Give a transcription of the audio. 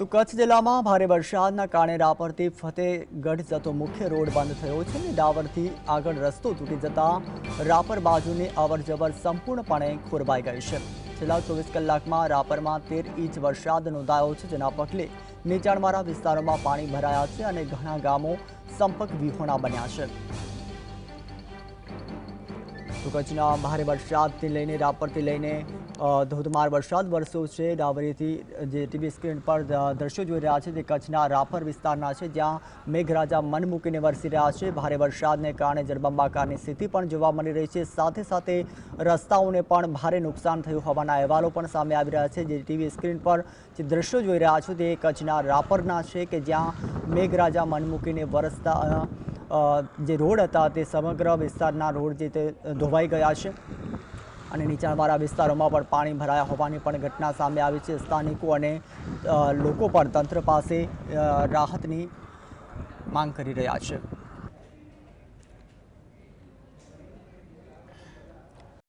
તો કચ્છ જિલ્લામાં ભારે વરસાદના કારણે રાપરથી ફતેહગઢ જતો મુખ્ય રોડ બંધ થયો છે અને ડાવરથી આગળ રસ્તો તૂટી જતા રાપર બાજુની અવરજવર સંપૂર્ણપણે ખોરવાઈ ગઈ છે. છેલ્લા ચોવીસ કલાકમાં રાપરમાં તેર ઇંચ વરસાદ નોંધાયો છે, જેના પગલે નીચાણવાળા વિસ્તારોમાં પાણી ભરાયા છે અને ઘણા ગામો સંપર્ક વિહોણા બન્યા છે. તો કચ્છના ભારે વરસાદથી લઈને રાપરથી લઈને ધોધમાર વરસાદ વરસ્યો છે. ડાવરીથી જે ટીવી સ્ક્રીન પર દ્રશ્યો જોઈ રહ્યા છે તે કચ્છના રાપર વિસ્તારના છે, જ્યાં મેઘરાજા મન મૂકીને વરસી રહ્યા છે. ભારે વરસાદને કારણે જળબંબાકારની સ્થિતિ પણ જોવા મળી રહી છે. સાથે સાથે રસ્તાઓને પણ ભારે નુકસાન થયું હોવાના અહેવાલો પણ સામે આવી રહ્યા છે. જે ટીવી સ્ક્રીન પર જે દ્રશ્યો જોઈ રહ્યા છો તે કચ્છના રાપરના છે કે જ્યાં મેઘરાજા મન મૂકીને વરસતા જે રોડ હતા તે સમગ્ર વિસ્તારના રોડ જે તે ધોવાઈ ગયા છે અને નીચાણવાળા વિસ્તારોમાં પણ પાણી ભરાયા હોવાની પણ ઘટના સામે આવી છે. સ્થાનિકો અને લોકો પણ તંત્ર પાસે રાહતની માંગ કરી રહ્યા છે.